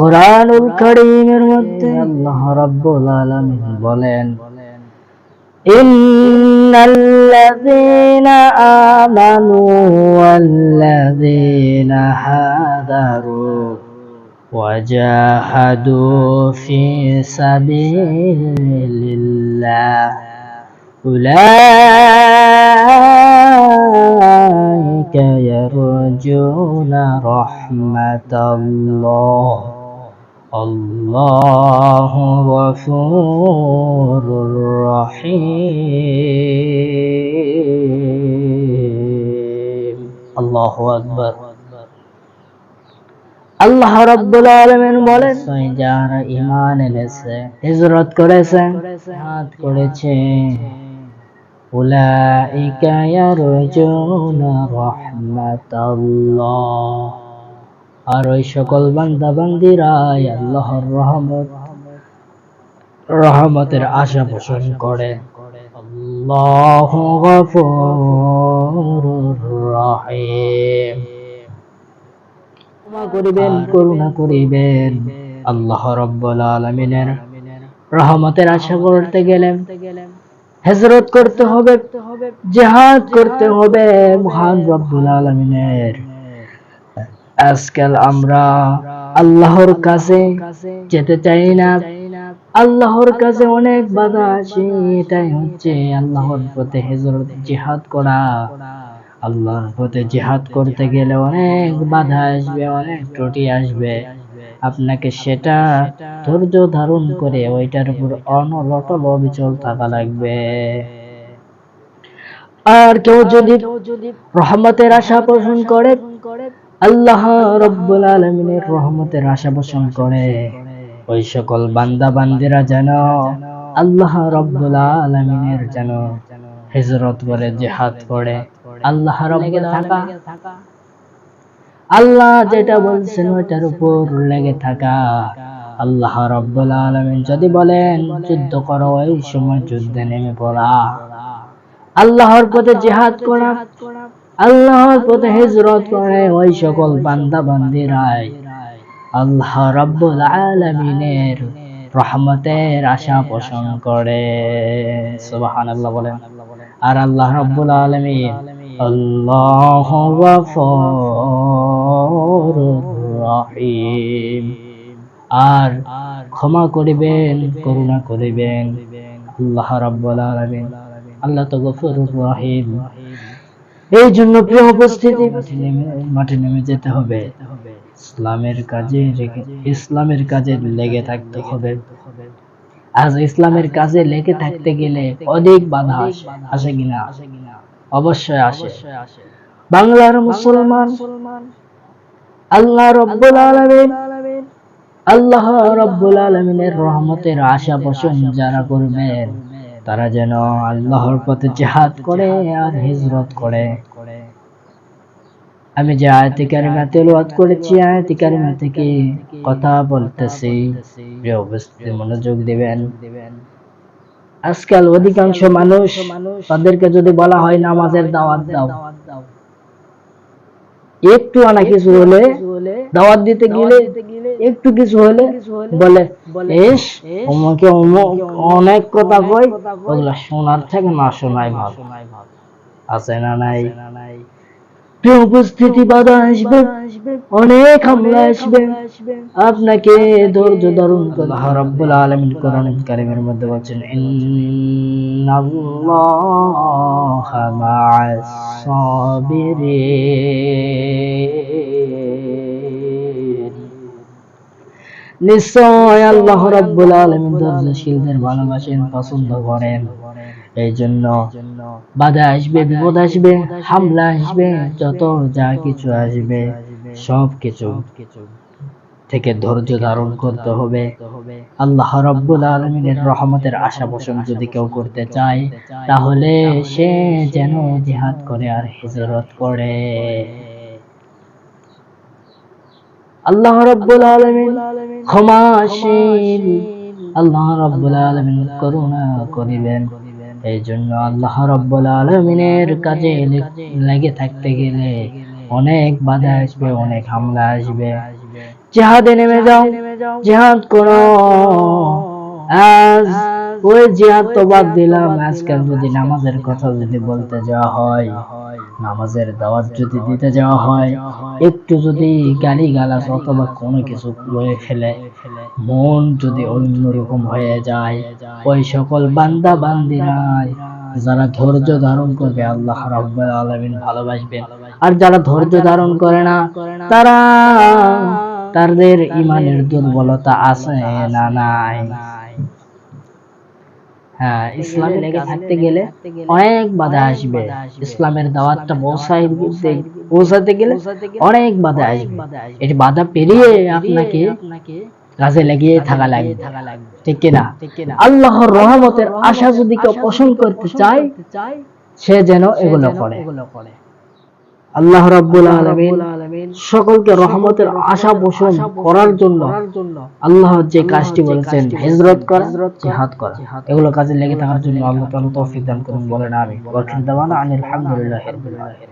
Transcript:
কোরআনুল কারীমের মধ্যে আল্লাহ রাব্বুল আলামিন বলেন إن الذين آمنوا والذين هاجروا وجاهدوا في سبيل الله أولئك يرجون رحمة الله الله غفور رحيم الله أكبر আল্লাহ রাব্বুল আলামিন বলেন যারা ঈমান এনেছে হিজরত করেছে হাত করেছে উলাইকা ইয়ারজুনা রাহমাতাল্লাহ আর ওই সকল বান্দা বান্দিরাই আল্লাহর রহমত রহমতের আশা পোষণ করে। আল্লাহু ক্ষমা করিবেন করুণা করিবেন। আল্লাহ রব্বুল আলামিনের রহমতের আশা করতে গেলে হেজরত করতে হবে জিহাদ করতে হবে মহান রব্বুল আলামিনের। আজকাল আমরা আল্লাহর কাছে যেতে চাই না। আল্লাহর কাছে অনেক বাধা আছে এটাই হচ্ছে আল্লাহর পথে হেজরত জিহাদ করা। আল্লাহর পথে জিহাদ করতে গেলে অনেক বাধা আসবে, অনেক ত্রুটি আসবে। আপনাকে সেটা ধৈর্য ধারণ করে ওইটার উপর অনলটল অবিচল থাকা লাগবে। আর কেউ যদি রহমতের আশা পোষণ করে আল্লাহ রব্বুল আলমিনের রহমতের আশা পোষণ করে। ওই সকল বান্দা বান্দিরা যেন আল্লাহ রব্বুল আলমিনের যেন হিজরত করে জেহাদ করে। আল্লাহ রব্বুল থাকা। আল্লাহ যেটা বলছেন ওইটার উপর লেগে থাকা। আল্লাহ রব্বুল আলমিন যদি বলেন, যুদ্ধ করো, ওই সময় যুদ্ধে নেমে পড়া। আল্লাহর পথে জেহাদ করা। আল্লাহর পথে হিজরত করে ওই সকল বান্দা বান্দিরাই আল্লাহ রব্বুল আলমিনের রহমতের আশা পোষণ করে। সুবাহান আল্লাহ বলেন। আর আল্লাহ রব্বুল আলমিন আল্লাহ রহিম। আর ক্ষমা করিবেন, করুণা করিবেন। আল্লাহ রব্বুল আলমিন আল্লাহ তো গফুর রহিম। এই জন্য প্রিয় উপস্থিতি। মাঠে নেমে যেতে হবে। ইসলামের কাজে ইসলামের কাজে লেগে থাকতে হবে। আজ ইসলামের কাজে লেগে থাকতে গেলে অধিক বাধা আসে কিনা? অবশ্যই আসে। বাংলার মুসলমান, আল্লাহ রব্বুল আলামিন, আল্লাহ রব্বুল আলমিনের রহমতের আশা পোষণ যারা করবেন তারা যেন আল্লাহর পথে জেহাদ করে আর হিজরত করে। আমি যে আয়তি কারিমা তেলাওয়াত করেছি, আয়তি কারিমা থেকে কথা বলতেছি। প্রিয় উপস্থিতি, মনোযোগ দিবেন। আজকাল অধিকাংশ মানুষ তাদেরকে যদি বলা হয় নামাজের দাওয়াত দাও। একটু আনা কিছু হলে দাওয়াত দিতে গেলে একটু কিছু হলে বলে এস অমুকে অনেক কথা কই ওগুলা শোনার থেকে না শোনাই ভালো। আছে না নাই? প্রিয় উপস্থিতি বাধা আসবে অনেক হামলা আসবে। আপনাকে ধৈর্য করতে হবে। রব্বুল আলামিন কোরআন কারীমের মধ্যে বলছেন ইন্নাল্লাহা মা'আস সাবিরিন। নিশ্চয় আল্লাহ রাব্বুল আলামিন ধৈর্যশীলদের ভালোবাসেন, পছন্দ করেন। এই জন্য বাধা আসবে, বিপদ আসবে, হামলা আসবে, যত যা কিছু আসবে, সব কিছু থেকে ধৈর্য ধারণ করতে হবে। আল্লাহ রব্বুল আলমিনের রহমতের আশা পোষণ যদি কেউ করতে চায়, তাহলে সে যেন জিহাদ করে আর হিজরত করে। আল্লাহ রব্বুল আলমিন ক্ষমাশীল। আল্লাহ রব্বুল আলমিন করুণা করিবেন। এই জন্য আল্লাহ রব্বুল আলমিনের কাজে লেগে থাকতে গেলে অনেক বাধা আসবে অনেক হামলা আসবে। জেহাদে নেমে যাও। জেহাদ করো। আজ ওই জিহাদ তো বাদ দিলাম আজকাল যদি নামাজের কথা যদি বলতে যাওয়া হয় নামাজের দাওয়াত যদি দিতে যাওয়া হয় একটু যদি গালি গালাজ অথবা কোনো কিছু করে ফেলে মন যদি অন্যরকম হয়ে যায় ওই সকল বান্দা বান্দিরাই যারা ধৈর্য ধারণ করবে আল্লাহ রাব্বুল আলামিন ভালোবাসবেন। আর যারা ধৈর্য ধারণ করে না তারা তাদের ইমানের দুর্বলতা আছে না নাই। ইসলামে লেগে থাকতে গেলে অনেক বাধা আসবে। ইসলামের দাওয়াতটা পৌঁছাতে গেলে অনেক বাধা আসবে। এটি বাধা পেরিয়ে আপনাকে কাজে লাগিয়ে থাকা লাগবে। ঠিক কিনা? আল্লাহর রহমতের আশা যদি কেউ পোষণ করতে চায় সে যেন এগুলো করে। আল্লাহ রাব্বুল আলামিন সকলকে রহমতের আশা পোষণ করার জন্য আল্লাহ যে কাজটি বলেছেন হিজরত করা জিহাদ করা এগুলো কাজে লেগে থাকার জন্য আল্লাহ তাআলা তৌফিক দান করুন বলেন আমি ওয়া দাওয়ানা আনিল হামদুলিল্লাহি রাব্বিল আলামিন।